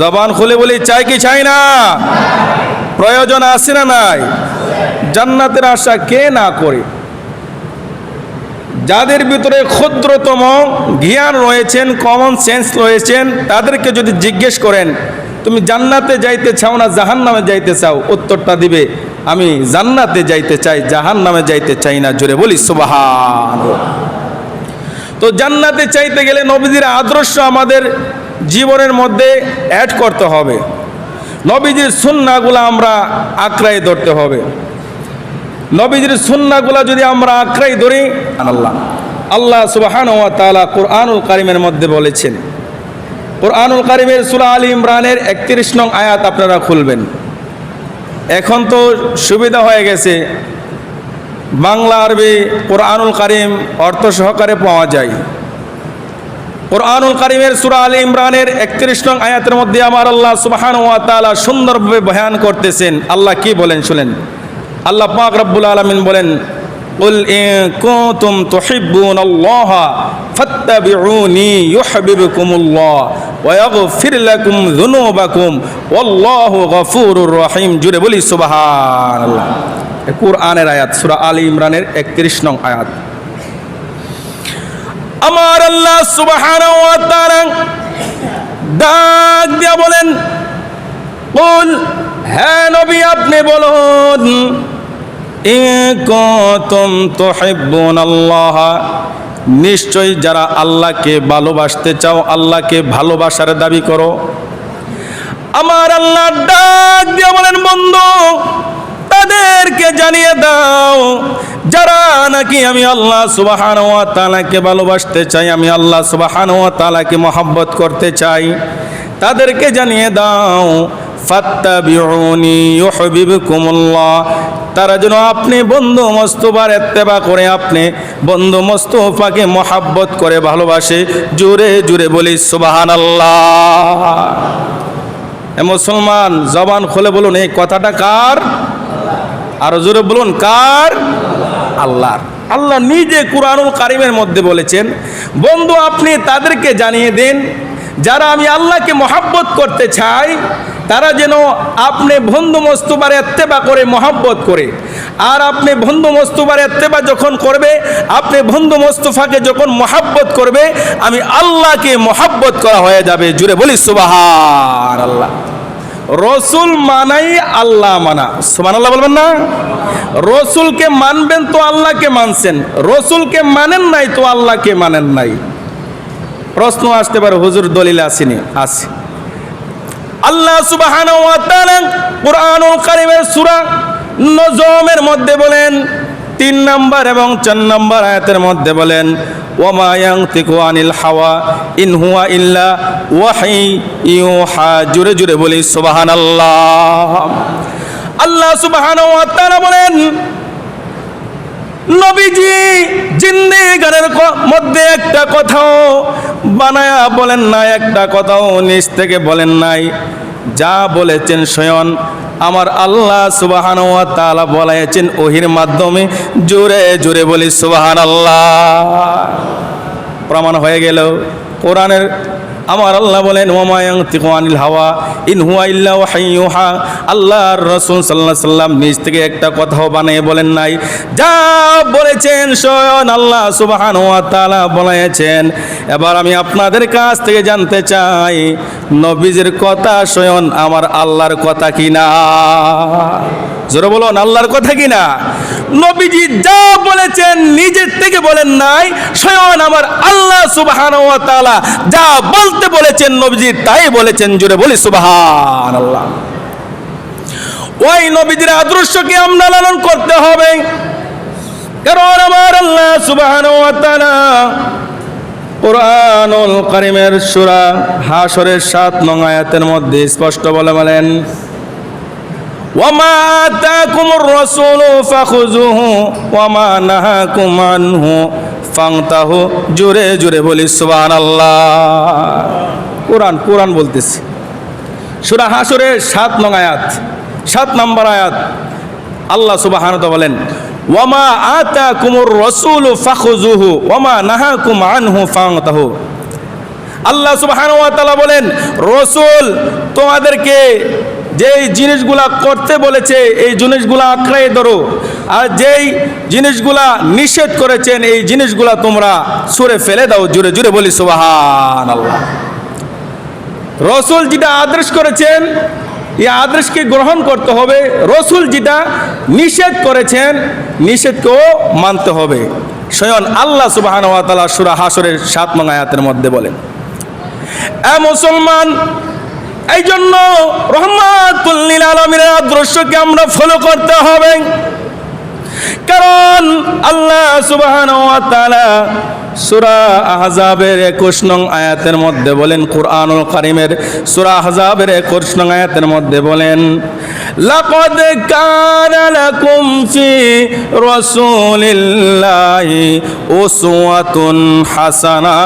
জবান খুলে বলি, চাই কি চাই না? প্রয়োজন আছে না নাই? জান্নাতের আশা কে না করে? যাদের ভিতরে ক্ষুদ্রতম জ্ঞান রয়েছেন কমন সেন্স রয়েছেন, তাদেরকে যদি জিজ্ঞেস করেন, তুমি জান্নাতে যাইতে চাও না জাহান নামে যাইতে চাও? উত্তরটা দিবে, আমি জান্নাতে যাইতে চাই জাহান নামে যাইতে চাই না। জোরে বলি সুবাহান তো জান্নাতে চাইতে গেলে নবীজির আদর্শ আমাদের জীবনের মধ্যে অ্যাড করতে হবে। নবীজির সুন্নাগুলো আমরা আঁকড়াই ধরতে হবে। নবীজির সুন্নাগুলা যদি আমরা আঁকড়াই ধরি আল্লাহ। আল্লাহ সুবাহান ওয়া তাআলা কোরআনুল কারিমের মধ্যে বলেছেন কোরআনুল কারিমের সূরা আলী ইমরানের একত্রিশ নং আয়াত আপনারা খুলবেন। এখন তো সুবিধা হয়ে গেছে। বাংলা আরবি কোরআনুল কারিম অর্থ সহকারে পাওয়া যায়। কোরআনুল কারিমের সূরা আলী ইমরানের একত্রিশ নং আয়াতের মধ্যে আমার আল্লাহ সুবাহান ওয়া তাআলা সুন্দরভাবে বয়ান করতেছেন আল্লাহ কি বলেন শুনেন আল্লাহ পাক রব্বুল আলামিন বলেন قل إن كنتم تحبون الله فاتبعوني يحببكم الله ويغفر لكم ذنوبكم والله غفور رحيم জুড়ে বলি সুবহানাল্লাহ এ কোরআনের আয়াত সূরা আলী ইমরানের 31 নং আয়াত আমার আল্লাহ তাআলা ডাক দিয়া বলেন বল হ্যাঁ নবী, আপনি বলুন ইকুম তুহিব্বুন আল্লাহ নিশ্চয়ই যারা আল্লাহকে ভালোবাসতে চাও, আল্লাহকে ভালোবাসার দাবি করো। আমার আল্লাহ ডাক দিয়ে বলেন, বন্ধু তাদেরকে জানিয়ে দাও, যারা নাকি আমি আল্লাহ সুবাহান ওয়া তালাকে ভালোবাসতে চাই, আমি আল্লাহ সুবাহান ওয়া তালাকে মহব্বত করতে চাই, তাদেরকে জানিয়ে দাও, ফাত্তাবিউনি তারা যেন আপনি বন্ধু মোস্তফার এত্তেবা করে আপনি বন্ধু মোস্তফাকে মহাব্বত করে ভালোবাসে, জোরে জোরে বলি সুবহানাল্লাহ। এ মুসলমান, জবান খুলে বলুন, এই কথাটা কার? আরও জোরে বলুন, কার? আল্লাহর। আল্লাহ নিজে কুরআনুল কারিমের মধ্যে বলেছেন, বন্ধু, আপনি তাদেরকে জানিয়ে দিন, যারা আমি আল্লাহকে মহাব্বত করতে চাই, তারা যেন আপনি বন্ধু মস্তুবার এত্তেবা করে মহাব্বত করে। আর আপনি বন্ধু মস্তুবার এত্তেবা যখন করবে, আপনি বন্ধু মোস্তফাকে যখন মহাব্বত করবে, আমি আল্লাহকে মহাব্বত করা হয়ে যাবে। জুড়ে বলি সুবাহার আল্লাহ রসুল মানাই আল্লাহ মানা। সুমান আল্লাহ বলবেন না? রসুলকে মানবেন তো আল্লাহকে মানছেন। রসুলকে মানেন নাই তো আল্লাহকে মানেন নাই। প্রশ্ন আসতে পারে, হুজুর দলিল আসেনি? আসে আল্লাহ সুবহানাহু কোরআন কারিমের সূরা নজমের মধ্যে বলেন তিন নম্বর এবং চার নম্বর আয়াতের মধ্যে বলেন আনিল হাওয়া, ইন হুয়া ইল্লা ওয়াহি ইউহা। জুরে জুরে বলি, সুবহানাল্লাহ। আল্লাহ ওয়া তাআলা বলেন, নবীজি জিন্দেগানের মধ্যে একটা কথাও বানায়া বলেন নাই, একটা কথাও নিজ থেকে বলেন নাই। যা বলেছেন স্বয়ং আমার আল্লাহ সুবাহান তালা বলাইছেন ওহির মাধ্যমে জোরে জোরে বলি সুবাহান আল্লাহ প্রমাণ হয়ে গেল, কোরআনের আমার আল্লাহ বলেন ওমায়াং তিকওয়ানিল হাওয়া, ইন হুয়া ইল্লা ওয়াহাইয়ুহা আল্লাহর রাসূল সাল্লাল্লাহু আলাইহি সাল্লাম নিজ থেকে একটা কথাও বানিয়ে বলেন নাই। যা বলেছেন স্বয়ং আল্লাহ সুবহানাহু ওয়া তাআলা বলেছেন। এবার আমি আপনাদের কাছ থেকে জানতে চাই, নবীজির কথা স্বয়ং আমার আল্লাহর কথা কিনা? জোরে বলুন, আল্লাহর কথা কিনা? নবীজি যা বলেছেন নিজের থেকে বলেন নাই, স্বয়ং আমার আল্লাহ সুবহানাহু ওয়া তাআলা যা বলতে বলেছেন নবীজি তাই বলেছেন জোরে বলি সুবহানাল্লাহ ওই নবীজির আদর্শকে আমরা লালন করতে হবে কারণ আমার আল্লাহ সুবহানাহু ওয়া তাআলা কোরআনুল কারিমের সূরা হাশরের 7 নং আয়াতের মধ্যে স্পষ্ট বলে বলেন وما آتاكم الرسول فخذوه وما نهاكم عنه ফাংতাহ জোরে জোরে বলি সুবান আল্লাহ কোরআন কোরআন বলতেছি। সুরা হাসুরে সাত নং আয়াত, সাত নম্বর আয়াত। আল্লাহ সুবাহানত বলেন ওমা আতা কুমুর রসুল ফাখুজুহু ওমা নাহা কুমানহু ফাংতাহ আল্লাহ সুবাহান বলেন, রসুল, তোমাদেরকে যেই জিনিসগুলা করতে বলেছে, এই জিনিসগুলা আঁকড়াই ধরো। আর যেই জিনিসগুলা নিষেধ করেছেন, এই জিনিসগুলা তোমরা সুরে ফেলে দাও জুড়ে জুড়ে বলি সুবাহান আল্লাহ রসুল যেটা আদেশ করেছেন, এই আদেশকে গ্রহণ করতে হবে। রসুল যেটা নিষেধ করেছেন, নিষেধকেও মানতে হবে। স্বয়ং আল্লাহ সুবাহান সুরা হাসরের সাত নং আয়াতের মধ্যে বলেন, এ মুসলমান এই জন্য রহমাতুল্লিল আলমীর আদর্শকে আমরা ফলো করতে হবে। কারণ আল্লাহ সুবাহান সুরা আহজাবের একুশ নং আয়াতের মধ্যে বলেন, কুরআনুল কারিমের সুরা আহজাবের একুশ নং আয়াতের মধ্যে বলেন কানা লাকুম ফি রাসূলিল্লাহি উসওয়াতুন হাসানা।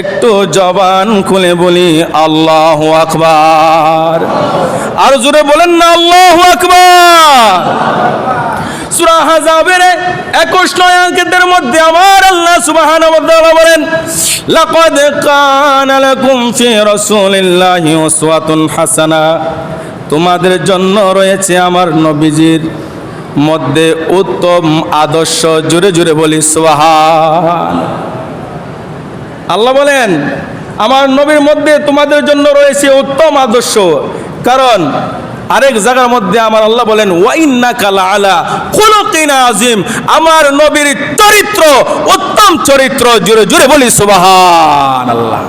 একটু জবান খুলে বলি, আল্লাহু আকবার। আর জোরে বলেন না, আল্লাহু আকবার। সূরা হাজাবের 21 নয় অঙ্কের মধ্যে আমার আল্লাহ সুবহানাহু বলেন, লাকাদ কানা লাকুম ফি রাসূলিল্লাহি হাসানা। তোমাদের জন্য রয়েছে আমার নবীজির মধ্যে উত্তম আদর্শ জুড়ে জুড়ে বলি, সুবহান। আল্লাহ বলেন, আমার নবীর মধ্যে তোমাদের জন্য রয়েছে উত্তম আদর্শ। কারণ আরেক জায়গার মধ্যে আমার আল্লাহ বলেন ওয়াইন্না কালা আলা খুলকিন আজিম আমার নবীর চরিত্র, উত্তম চরিত্র জুড়ে জুড়ে বলি সুবাহান আল্লাহ